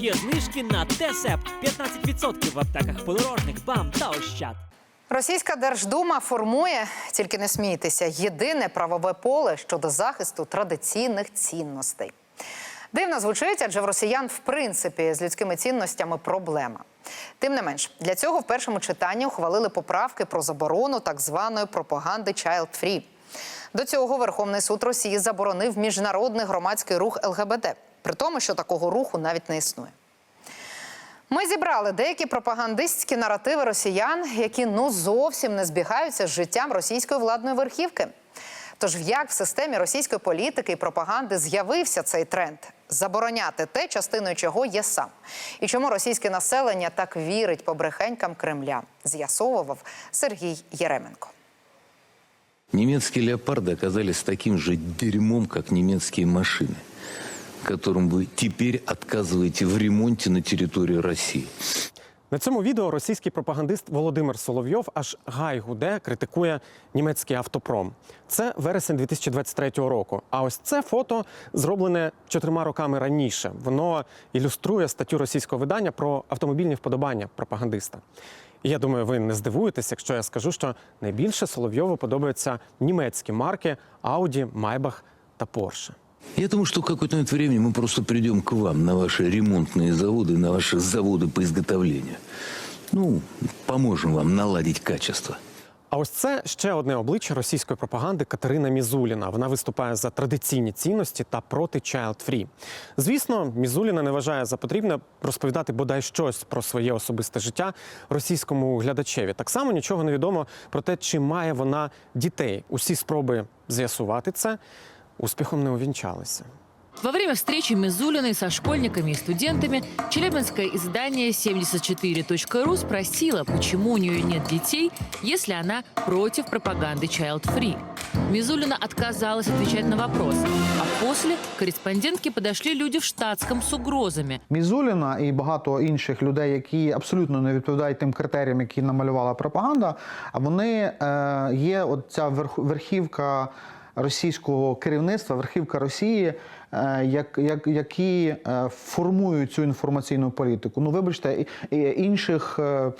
Є знижки на Тесепт 15% в аптеках подорожник, бам та ощад. Російська Держдума формує, тільки не смійтеся, єдине правове поле щодо захисту традиційних цінностей. Дивно звучить, адже в росіян в принципі з людськими цінностями проблема. Тим не менш, для цього в першому читанні ухвалили поправки про заборону так званої пропаганди Child Free. До цього Верховний суд Росії заборонив міжнародний громадський рух ЛГБТ, при тому, що такого руху навіть не існує. Ми зібрали деякі пропагандистські наративи росіян, які ну зовсім не збігаються з життям російської владної верхівки. Тож як в системі російської політики і пропаганди з'явився цей тренд забороняти те, частиною чого є сам, і чому російське населення так вірить побрехенькам Кремля, з'ясовував Сергій Єременко. Немецкие леопарды оказались таким же дерьмом, как немецкие машины, которым вы теперь отказываете в ремонте на территории России. На цьому відео російський пропагандист Володимир Соловйов аж гай гуде критикує німецький автопром. Це вересень 2023 року. А ось це фото зроблене чотирма роками раніше. Воно ілюструє статтю російського видання про автомобільні вподобання пропагандиста. І я думаю, ви не здивуєтесь, якщо я скажу, що найбільше Соловйову подобаються німецькі марки Audi, Maybach та Porsche. Я думаю, что в какой-то момент времени мы просто придем к вам на ваши ремонтные заводы, на ваши заводы по изготовлению. Ну, поможем вам наладить качество. А ось це ще одне обличчя російської пропаганди Катерина Мізуліна. Вона виступає за традиційні цінності та проти Child Free. Звісно, Мізуліна не вважає за потрібне розповідати бодай щось про своє особисте життя російському глядачеві. Так само нічого не відомо про те, чи має вона дітей. Усі спроби з'ясувати це успіхом не увінчалися. Во время встречи Мизулиной со школьниками и студентами челябинское издание 74.ru спросило, почему у нее нет детей, если она против пропаганды Child Free. Мизулина отказалась отвечать на вопрос, а после к корреспондентке подошли люди в штатском с угрозами. Мізуліна і багато інших людей, які абсолютно не відповідають тим критеріям, які намалювала пропаганда. А вони е, є от ця верх- верхівка російського керівництва, верхівка Росії, е, як, як, які е, формують цю інформаційну політику. Ну, вибачте, інших е,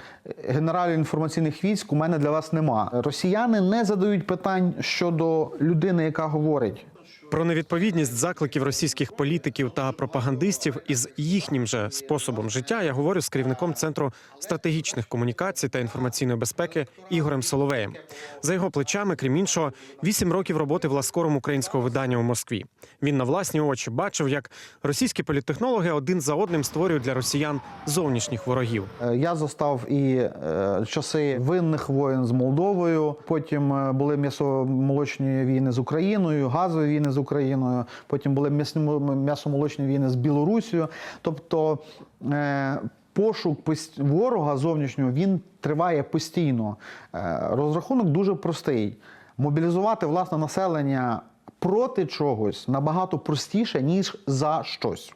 генералів інформаційних військ у мене для вас нема. Росіяни не задають питань щодо людини, яка говорить. Про невідповідність закликів російських політиків та пропагандистів із їхнім же способом життя я говорю з керівником центру стратегічних комунікацій та інформаційної безпеки Ігорем Соловеєм. За його плечами, крім іншого, вісім років роботи власкором українського видання у Москві. Він на власні очі бачив, як російські політтехнологи один за одним створюють для росіян зовнішніх ворогів. Е, Я застав і е, часи винних воєн з Молдовою. Потім е, були м'ясомолочні війни з Україною, газові війни з Україною. Потім були м'ясомолочні війни з Білорусією. Тобто е, пошук ворога зовнішнього він триває постійно. Е, розрахунок дуже простий: мобілізувати власне населення проти чогось набагато простіше ніж за щось.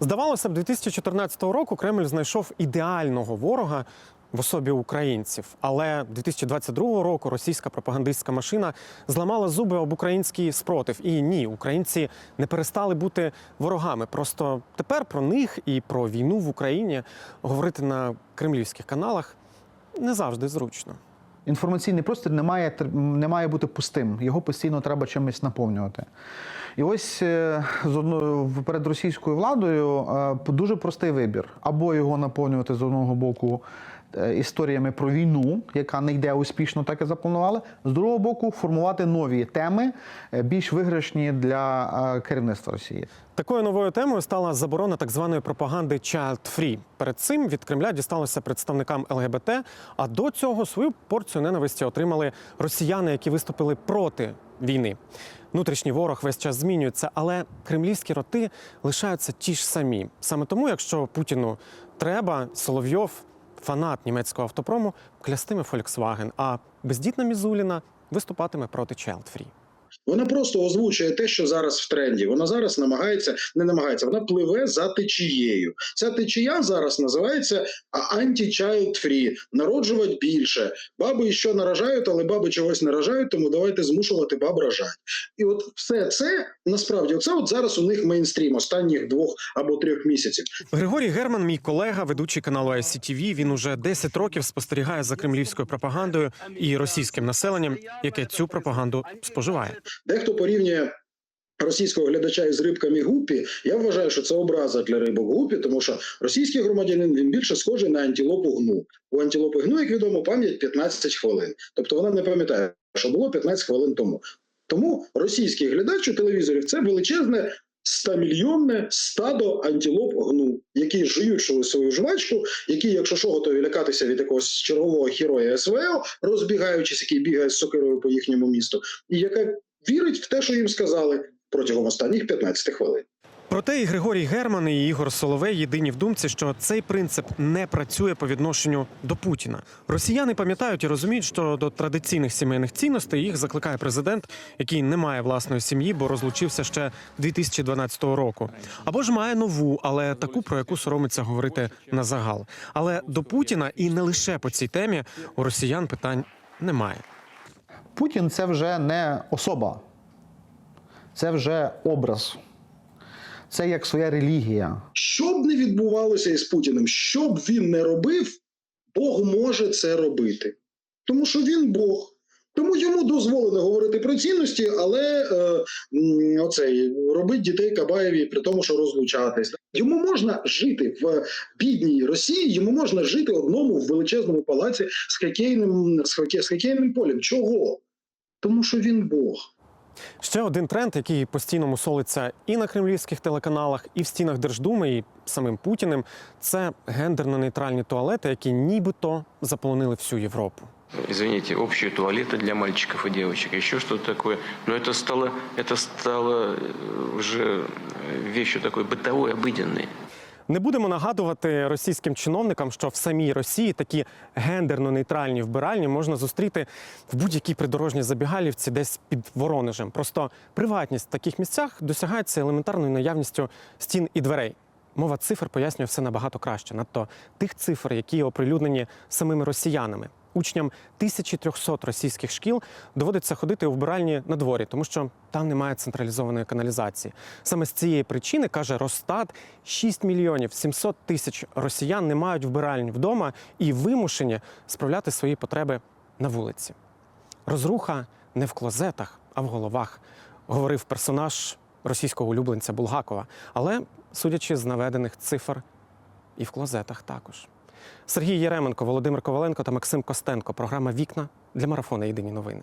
Здавалося б, 2014 року Кремль знайшов ідеального ворога в особі українців. Але 2022 року російська пропагандистська машина зламала зуби об український спротив. І ні, українці не перестали бути ворогами. Просто тепер про них і про війну в Україні говорити на кремлівських каналах не завжди зручно. Інформаційний простір не має, не має бути пустим, його постійно треба чимось наповнювати. І ось е, з одно- перед російською владою е, дуже простий вибір: або його наповнювати з одного боку історіями про війну, яка не йде успішно, так і запланували, з другого боку, формувати нові теми, е, більш виграшні для е, керівництва Росії. Такою новою темою стала заборона так званої пропаганди Child Free. Перед цим від Кремля дісталося представникам ЛГБТ. А до цього свою порцію ненависті отримали росіяни, які виступили проти війни. Внутрішній ворог весь час змінюється, але кремлівські роти лишаються ті ж самі. Саме тому, якщо Путіну треба, Соловйов, фанат німецького автопрому, клястиме Volkswagen, а бездітна Мізуліна виступатиме проти Child. Вона просто озвучує те, що зараз в тренді. Вона зараз намагається, не намагається, вона пливе за течією. Ця течія зараз називається anti-child free, народжувати більше. Баби що наражають, але баби чогось наражають, тому давайте змушувати баб рожати. І от все це насправді це от зараз у них мейнстрім останніх двох або трьох місяців. Григорій Герман, мій колега, ведучий каналу ICTV, Він уже 10 років спостерігає за кремлівською пропагандою і російським населенням, яке цю пропаганду споживає. Дехто порівнює російського глядача із рибками гупі. Я вважаю, що це образа для рибок гупі, тому що російський громадянин він більше схожий на антилопу гну. У антилопи гну, як відомо, пам'ять 15 хвилин. Тобто вона не пам'ятає, що було 15 хвилин тому. Тому російський глядач у телевізорів це величезне. 100-мільйонне стадо антилоп гну, які жують свою жвачку, які, якщо що, готові лякатися від якогось чергового героя СВО, розбігаючись, який бігає з сокирою по їхньому місту, і яка вірить в те, що їм сказали протягом останніх 15 хвилин. Проте і Григорій Герман, і Ігор Соловей єдині в думці, що цей принцип не працює по відношенню до Путіна. Росіяни пам'ятають і розуміють, що до традиційних сімейних цінностей їх закликає президент, який не має власної сім'ї, бо розлучився ще 2012 року. Або ж має нову, але таку, про яку соромиться говорити на загал. Але до Путіна і не лише по цій темі у росіян питань немає. Путін це вже не особа, це вже образ. Це як своя релігія. Що б не відбувалося із Путіним, що б він не робив, Бог може це робити. Тому що він Бог. Тому йому дозволено говорити про цінності, але е, оцей робить дітей Кабаєві при тому, що розлучатись. Йому можна жити в бідній Росії, йому можна жити одному в величезному палаці з хокейним, з, хоке, з хокейним полем. Чого? Тому що він Бог. Ще один тренд, який постійно мусолиться і на кремлівських телеканалах, і в стінах Держдуми, і самим Путіним, це гендерно-нейтральні туалети, які нібито заполонили всю Європу. извините, общие туалеты для мальчиков и девочек, еще что-то такое. Но это стало, это стало э, уже э, вещью такой бытовой, обыденной. Не будемо нагадувати російським чиновникам, що в самій Росії такі гендерно-нейтральні вбиральні можна зустріти в будь-якій придорожній забігалівці, десь під Воронежем. Просто приватність в таких місцях досягається елементарною наявністю стін і дверей. Мова цифр пояснює все набагато краще, надто тих цифр, які оприлюднені самими росіянами. Учням 1300 російських шкіл доводиться ходити у вбиральні на дворі, тому що там немає централізованої каналізації. Саме з цієї причини каже Росстат, 6 мільйонів 700 тисяч росіян не мають вбиральні вдома і вимушені справляти свої потреби на вулиці. Розруха не в клозетах, а в головах, говорив персонаж російського улюбленця Булгакова. Але, судячи з наведених цифр, і в клозетах також. Сергій Єременко, Володимир Коваленко та Максим Костенко. Програма Вікна для марафону Єдині новини.